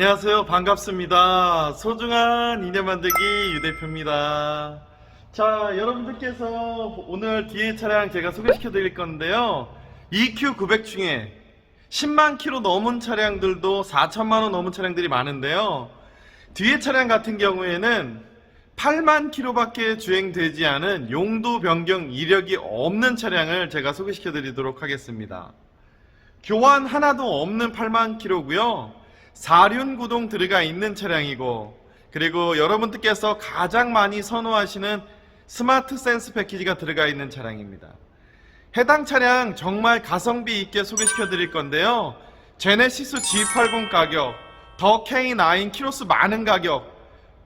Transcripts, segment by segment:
안녕하세요. 반갑습니다. 소중한 인연 만들기 유 대표입니다. 자, 여러분들께서 오늘 뒤에 차량 제가 소개시켜 드릴 건데요. EQ900 중에 10만 킬로 넘은 차량들도 4천만 원 넘은 차량들이 많은데요. 뒤에 차량 같은 경우에는 8만 킬로밖에 주행되지 않은 용도 변경 이력이 없는 차량을 제가 소개시켜 드리도록 하겠습니다. 교환 하나도 없는 8만 킬로고요. 사륜 구동 들어가 있는 차량이고 그리고 여러분들께서 가장 많이 선호하시는 스마트 센스 패키지가 들어가 있는 차량입니다. 해당 차량 정말 가성비 있게 소개시켜 드릴 건데요. 제네시스 G80 가격, 더 K9 키로수 많은 가격,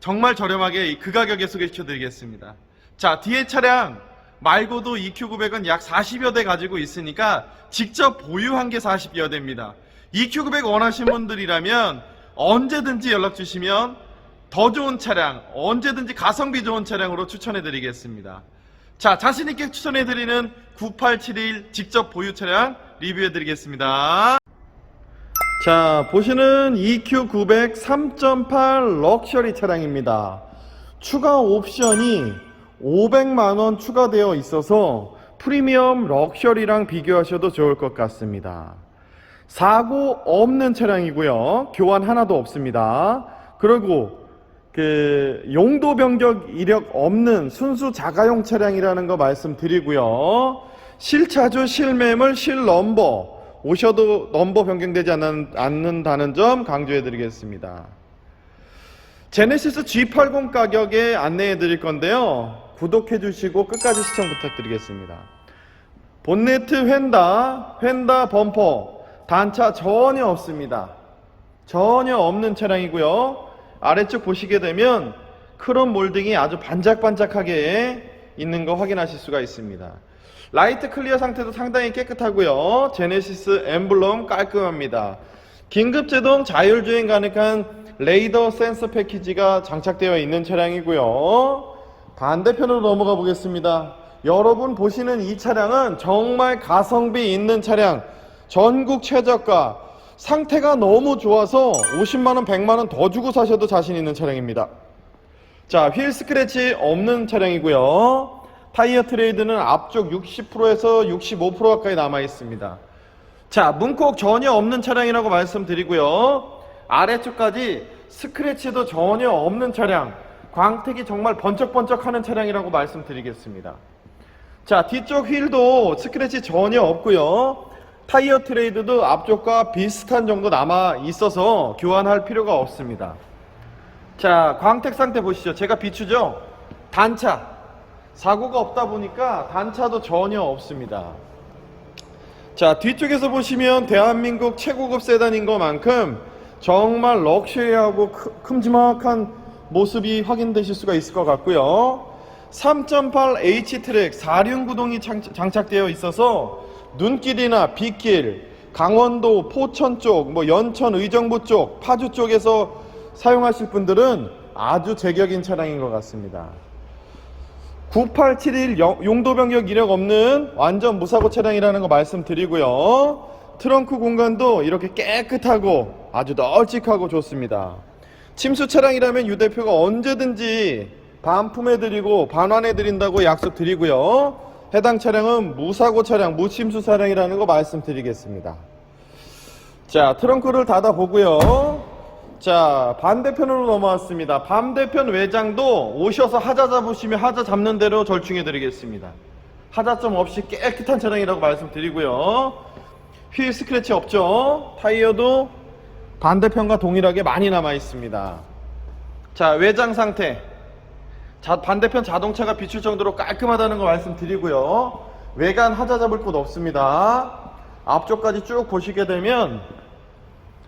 정말 저렴하게 그 가격에 소개시켜 드리겠습니다. 자, 뒤에 차량 말고도 EQ900은 약 40여 대 가지고 있으니까 직접 보유한 게 40여 대입니다. EQ900 원하시는 분들이라면 언제든지 연락 주시면 더 좋은 차량, 언제든지 가성비 좋은 차량으로 추천해 드리겠습니다. 자, 자신있게 추천해 드리는 9871 직접 보유 차량 리뷰해 드리겠습니다. 자, 보시는 EQ900 3.8 럭셔리 차량입니다. 추가 옵션이 500만원 추가되어 있어서 프리미엄 럭셔리랑 비교하셔도 좋을 것 같습니다. 사고 없는 차량이고요. 교환 하나도 없습니다. 그리고 그 용도 변경 이력 없는 순수 자가용 차량이라는 거 말씀드리고요. 실차주, 실매물, 실넘버 오셔도 넘버 변경되지 않는, 않는다는 점 강조해 드리겠습니다. 제네시스 G80 가격에 안내해 드릴 건데요. 구독해 주시고 끝까지 시청 부탁드리겠습니다. 본네트 휀다, 휀다 범퍼, 단차 전혀 없습니다. 전혀 없는 차량이고요. 아래쪽 보시게 되면 크롬 몰딩이 아주 반짝반짝하게 있는 거 확인하실 수가 있습니다. 라이트 클리어 상태도 상당히 깨끗하고요. 제네시스 엠블럼 깔끔합니다. 긴급 제동 자율주행 가능한 레이더 센서 패키지가 장착되어 있는 차량이고요. 반대편으로 넘어가 보겠습니다. 여러분 보시는 이 차량은 정말 가성비 있는 차량, 전국 최저가, 상태가 너무 좋아서 50만원, 100만원 더 주고 사셔도 자신 있는 차량입니다. 자, 휠 스크래치 없는 차량이고요. 타이어 트레이드는 앞쪽 60%에서 65% 가까이 남아 있습니다. 자, 문콕 전혀 없는 차량이라고 말씀드리고요. 아래쪽까지 스크래치도 전혀 없는 차량, 광택이 정말 번쩍번쩍 하는 차량이라고 말씀드리겠습니다. 자, 뒤쪽 휠도 스크래치 전혀 없고요. 타이어 트레이드도 앞쪽과 비슷한 정도 남아 있어서 교환할 필요가 없습니다. 자, 광택 상태 보시죠. 제가 비추죠? 단차. 사고가 없다 보니까 단차도 전혀 없습니다. 자, 뒤쪽에서 보시면 대한민국 최고급 세단인 것만큼 정말 럭셔리하고 크- 큼지막한 모습이 확인되실 수가 있을 것 같고요. 3.8 H 트랙 4륜 구동이 창- 장착되어 있어서 눈길이나 빗길, 강원도, 포천 쪽, 뭐 연천, 의정부 쪽, 파주 쪽에서 사용하실 분들은 아주 제격인 차량인 것 같습니다. 9871 영- 용도 변경 이력 없는 완전 무사고 차량이라는 거 말씀드리고요. 트렁크 공간도 이렇게 깨끗하고 아주 널찍하고 좋습니다. 침수 차량이라면 유 대표가 언제든지 반품해드리고 반환해드린다고 약속드리고요. 해당 차량은 무사고 차량, 무침수 차량이라는 거 말씀드리겠습니다. 자, 트렁크를 닫아보고요. 자, 반대편으로 넘어왔습니다. 반대편 외장도 오셔서 하자 잡으시면 하자 잡는 대로 절충해 드리겠습니다. 하자점 없이 깨끗한 차량이라고 말씀드리고요. 휠 스크래치 없죠? 타이어도 반대편과 동일하게 많이 남아 있습니다. 자, 외장 상태. 자, 반대편 자동차가 비출 정도로 깔끔하다는 거 말씀드리고요. 외관 하자 잡을 곳 없습니다. 앞쪽까지 쭉 보시게 되면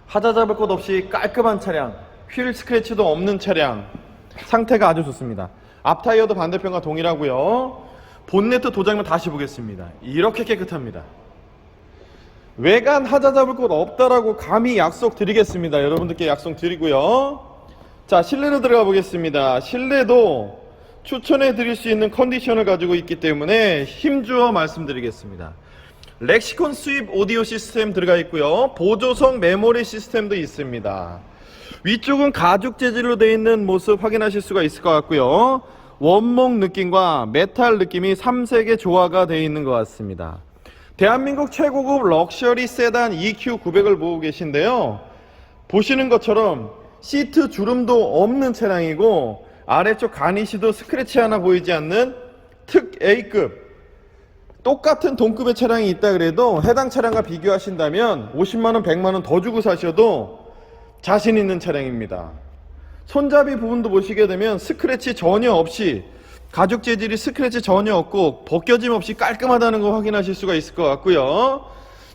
하자 잡을 곳 없이 깔끔한 차량, 휠 스크래치도 없는 차량, 상태가 아주 좋습니다. 앞 타이어도 반대편과 동일하고요. 본네트 도장면 다시 보겠습니다. 이렇게 깨끗합니다. 외관 하자 잡을 곳 없다라고 감히 약속 드리겠습니다. 여러분들께 약속 드리고요. 자, 실내로 들어가 보겠습니다. 실내도 추천해 드릴 수 있는 컨디션을 가지고 있기 때문에 힘주어 말씀드리겠습니다. 렉시콘 수입 오디오 시스템 들어가 있고요. 보조성 메모리 시스템도 있습니다. 위쪽은 가죽 재질로 되어 있는 모습 확인하실 수가 있을 것 같고요. 원목 느낌과 메탈 느낌이 삼색의 조화가 되어 있는 것 같습니다. 대한민국 최고급 럭셔리 세단 EQ900을 보고 계신데요. 보시는 것처럼 시트 주름도 없는 차량이고 아래쪽 가니시도 스크래치 하나 보이지 않는 특 A급 똑같은 동급의 차량이 있다 그래도 해당 차량과 비교하신다면 50만원, 100만원 더 주고 사셔도 자신 있는 차량입니다. 손잡이 부분도 보시게 되면 스크래치 전혀 없이 가죽 재질이 스크래치 전혀 없고 벗겨짐 없이 깔끔하다는 거 확인하실 수가 있을 것 같고요.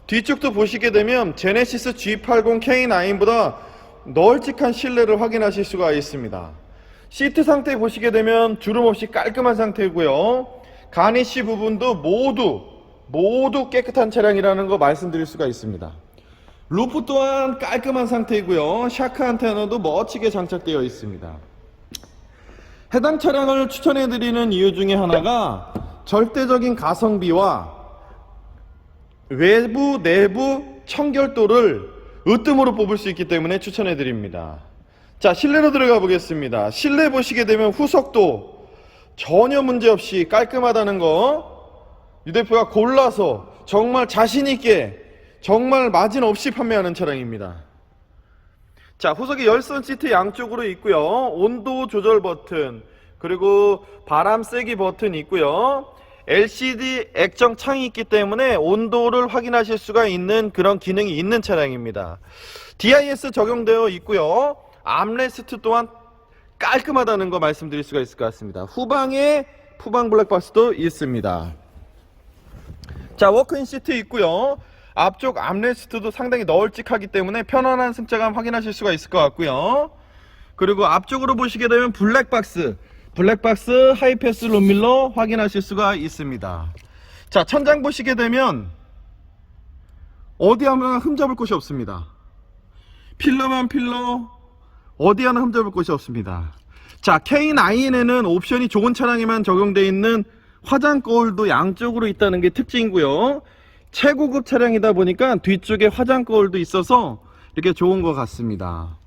뒤쪽도 보시게 되면 제네시스 G80 K9보다 널찍한 실내를 확인하실 수가 있습니다. 시트 상태 보시게 되면 주름 없이 깔끔한 상태고요. 가니쉬 부분도 모두 모두 깨끗한 차량이라는 거 말씀드릴 수가 있습니다. 루프 또한 깔끔한 상태이고요. 샤크 안테나도 멋지게 장착되어 있습니다. 해당 차량을 추천해 드리는 이유 중에 하나가 절대적인 가성비와 외부 내부 청결도를 으뜸으로 뽑을 수 있기 때문에 추천해 드립니다. 자, 실내로 들어가 보겠습니다. 실내 보시게 되면 후석도 전혀 문제 없이 깔끔하다는 거 유 대표가 골라서 정말 자신 있게 정말 마진 없이 판매하는 차량입니다. 자, 후석이 열선 시트 양쪽으로 있고요. 온도 조절 버튼, 그리고 바람 세기 버튼 있고요. LCD 액정 창이 있기 때문에 온도를 확인하실 수가 있는 그런 기능이 있는 차량입니다. DIS 적용되어 있고요. 암레스트 또한 깔끔하다는 거 말씀드릴 수가 있을 것 같습니다. 후방에 후방 블랙박스도 있습니다. 자, 워크인 시트 있고요. 앞쪽 암레스트도 상당히 널찍하기 때문에 편안한 승차감 확인하실 수가 있을 것 같고요. 그리고 앞쪽으로 보시게 되면 블랙박스, 블랙박스 하이패스 롬밀러 확인하실 수가 있습니다. 자, 천장 보시게 되면 어디 하나 흠잡을 곳이 없습니다. 필러만 필러, 어디 하나 흠잡을 곳이 없습니다. 자, K9에는 옵션이 좋은 차량에만 적용되어 있는 화장 거울도 양쪽으로 있다는 게 특징이고요. 최고급 차량이다 보니까 뒤쪽에 화장 거울도 있어서 이렇게 좋은 것 같습니다.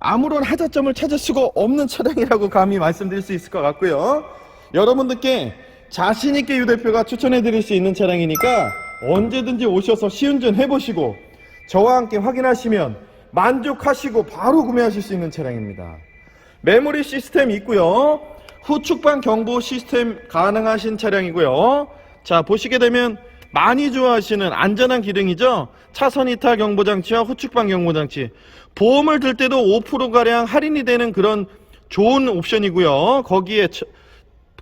아무런 하자점을 찾을 수가 없는 차량이라고 감히 말씀드릴 수 있을 것 같고요. 여러분들께 자신 있게 유 대표가 추천해 드릴 수 있는 차량이니까 언제든지 오셔서 시운전 해보시고 저와 함께 확인하시면 만족하시고 바로 구매하실 수 있는 차량입니다. 메모리 시스템 있고요. 후측방 경보 시스템 가능하신 차량이고요. 자, 보시게 되면 많이 좋아하시는 안전한 기능이죠. 차선 이탈 경보 장치와 후측방 경보 장치. 보험을 들 때도 5%가량 할인이 되는 그런 좋은 옵션이고요. 거기에 처-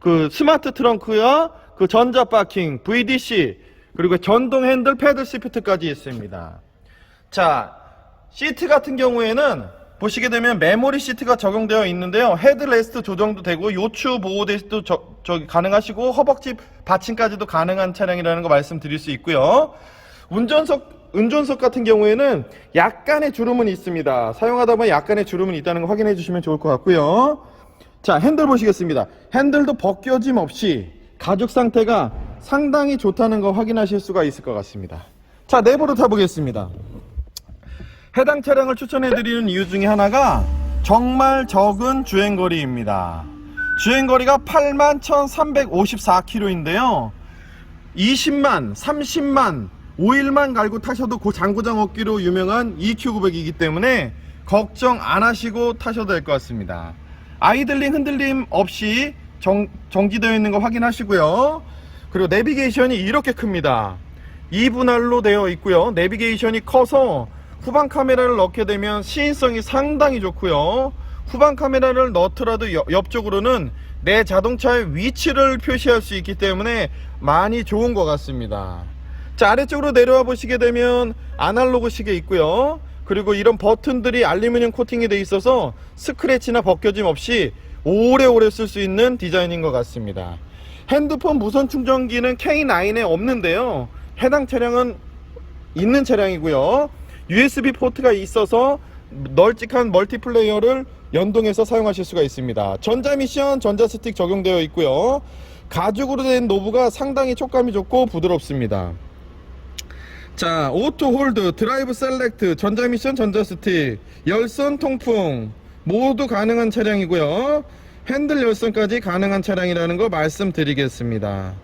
그 스마트 트렁크와 그 전자 파킹, VDC, 그리고 전동 핸들 패들 시프트까지 있습니다. 자, 시트 같은 경우에는 보시게 되면 메모리 시트가 적용되어 있는데요. 헤드레스트 조정도 되고 요추 보호대도 저, 저 가능하시고 허벅지 받침까지도 가능한 차량이라는 거 말씀드릴 수 있고요. 운전석 운전석 같은 경우에는 약간의 주름은 있습니다. 사용하다 보면 약간의 주름은 있다는 거 확인해 주시면 좋을 것 같고요. 자, 핸들 보시겠습니다. 핸들도 벗겨짐 없이 가죽 상태가 상당히 좋다는 거 확인하실 수가 있을 것 같습니다. 자, 내부로 타보겠습니다. 해당 차량을 추천해 드리는 이유 중에 하나가 정말 적은 주행거리입니다. 주행거리가 81,354km인데요. 20만, 30만, 5일만 갈고 타셔도 그 장고장 없기로 유명한 EQ900이기 때문에 걱정 안 하시고 타셔도 될 것 같습니다. 아이들링 흔들림 없이 정, 정지되어 있는 거 확인하시고요. 그리고 내비게이션이 이렇게 큽니다. 2분할로 되어 있고요. 내비게이션이 커서 후방 카메라를 넣게 되면 시인성이 상당히 좋고요. 후방 카메라를 넣더라도 옆- 옆쪽으로는 내 자동차의 위치를 표시할 수 있기 때문에 많이 좋은 것 같습니다. 자, 아래쪽으로 내려와 보시게 되면 아날로그 시계 있고요. 그리고 이런 버튼들이 알루미늄 코팅이 되어 있어서 스크래치나 벗겨짐 없이 오래오래 쓸 수 있는 디자인인 것 같습니다. 핸드폰 무선 충전기는 K9에 없는데요. 해당 차량은 있는 차량이고요. USB 포트가 있어서 널찍한 멀티플레이어를 연동해서 사용하실 수가 있습니다. 전자 미션, 전자 스틱 적용되어 있고요. 가죽으로 된 노브가 상당히 촉감이 좋고 부드럽습니다. 자, 오토 홀드, 드라이브 셀렉트, 전자미션, 전자스틱, 열선 통풍 모두 가능한 차량이고요. 핸들 열선까지 가능한 차량이라는 거 말씀드리겠습니다.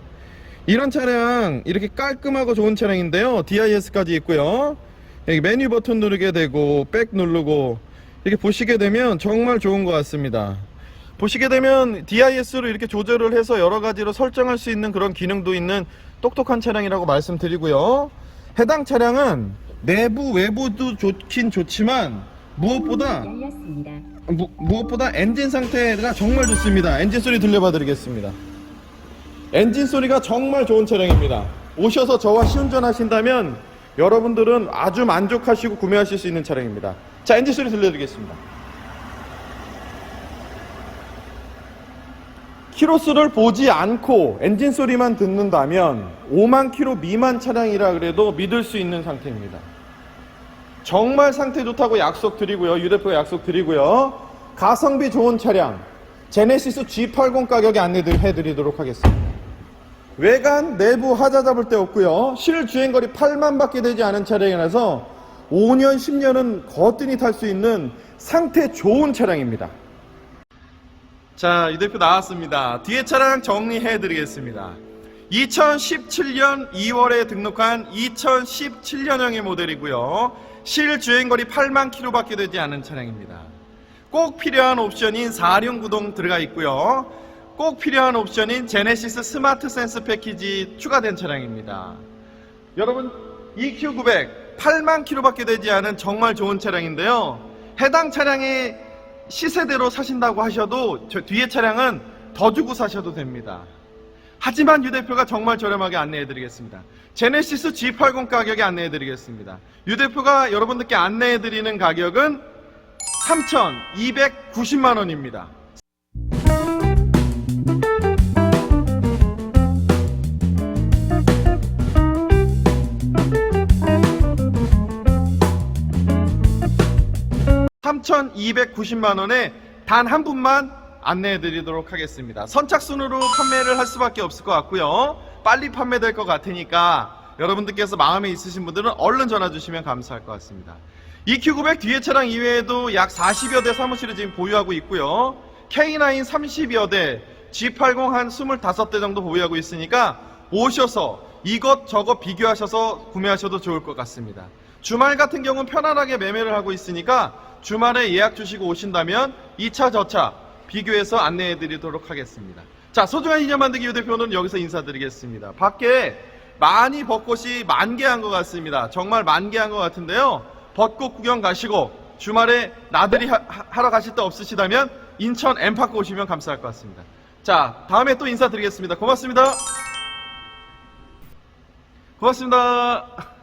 이런 차량 이렇게 깔끔하고 좋은 차량인데요. DIS까지 있고요. 여기 메뉴 버튼 누르게 되고 백 누르고 이렇게 보시게 되면 정말 좋은 것 같습니다. 보시게 되면 DIS로 이렇게 조절을 해서 여러 가지로 설정할 수 있는 그런 기능도 있는 똑똑한 차량이라고 말씀드리고요. 해당 차량은 내부 외부도 좋긴 좋지만 무엇보다 열렸습니다. 무, 무엇보다 엔진 상태가 정말 좋습니다. 엔진 소리 들려봐 드리겠습니다. 엔진 소리가 정말 좋은 차량입니다. 오셔서 저와 시운전 하신다면 여러분들은 아주 만족하시고 구매하실 수 있는 차량입니다. 자, 엔진 소리 들려드리겠습니다. 키로수를 보지 않고 엔진 소리만 듣는다면 5만 킬로 미만 차량이라 그래도 믿을 수 있는 상태입니다. 정말 상태 좋다고 약속 드리고요. 유대표가 약속 드리고요. 가성비 좋은 차량 제네시스 G80 가격에 안내해 드리도록 하겠습니다. 외관 내부 하자 잡을 데 없고요. 실 주행거리 8만 밖에 되지 않은 차량이라서 5년 10년은 거뜬히 탈 수 있는 상태 좋은 차량입니다. 자, 이 대표 나왔습니다. 뒤에 차량 정리해 드리겠습니다. 2017년 2월에 등록한 2017년형의 모델이고요. 실 주행거리 8만 킬로밖에 되지 않은 차량입니다. 꼭 필요한 옵션인 4륜 구동 들어가 있고요. 꼭 필요한 옵션인 제네시스 스마트 센스 패키지 추가된 차량입니다. 여러분 EQ900 8만 킬로밖에 되지 않은 정말 좋은 차량인데요. 해당 차량의 시세대로 사신다고 하셔도 저 뒤에 차량은 더 주고 사셔도 됩니다. 하지만 유 대표가 정말 저렴하게 안내해 드리겠습니다. 제네시스 G80 가격에 안내해 드리겠습니다. 유 대표가 여러분들께 안내해 드리는 가격은 3,290만 원입니다. (3,290만 원에 단 한 분만 안내해 드리도록 하겠습니다. 선착순으로 판매를 할 수밖에 없을 것 같고요. 빨리 판매될 것 같으니까 여러분들께서 마음에 있으신 분들은 얼른 전화 주시면 감사할 것 같습니다. EQ900 뒤에 차량 이외에도 약 40여 대 사무실을 지금 보유하고 있고요. K9 30여 대 G80 한 25대 정도 보유하고 있으니까 오셔서 이것 저것 비교하셔서 구매하셔도 좋을 것 같습니다. 주말 같은 경우는 편안하게 매매를 하고 있으니까 주말에 예약 주시고 오신다면 2차 저차 비교해서 안내해 드리도록 하겠습니다. 자, 소중한 인연 만들기 유대표는 여기서 인사드리겠습니다. 밖에 많이 벚꽃이 만개한 것 같습니다. 정말 만개한 것 같은데요. 벚꽃 구경 가시고 주말에 나들이 하, 러 가실 데 없으시다면 인천 엠파크 오시면 감사할 것 같습니다. 자, 다음에 또 인사드리겠습니다. 고맙습니다. 고맙습니다.